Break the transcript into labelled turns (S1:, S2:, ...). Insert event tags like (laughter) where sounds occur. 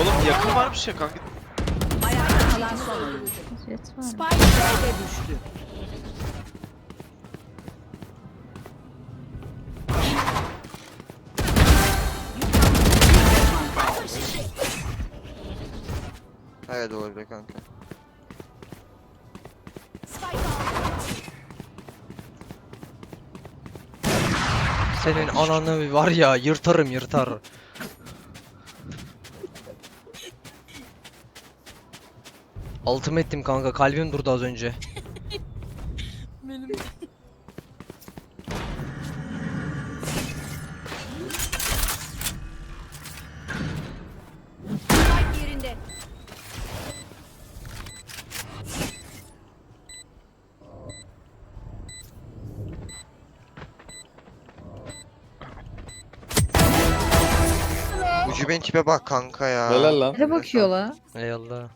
S1: Oğlum yakın varmış ya kanka.
S2: Ayakta kalan son oyuncu.
S3: Jet var mı?
S2: Spike B'de düştü.
S4: Evet olabilir kanka.
S5: Senin ananı var ya yırtarım yırtar. Altım ettim kanka kalbim durdu az önce. (laughs)
S2: Spike yerinde.
S4: Ucu ben tipe bak kanka ya.
S6: Helal lan.
S3: Nereye bakıyor la?
S5: Eyvallah.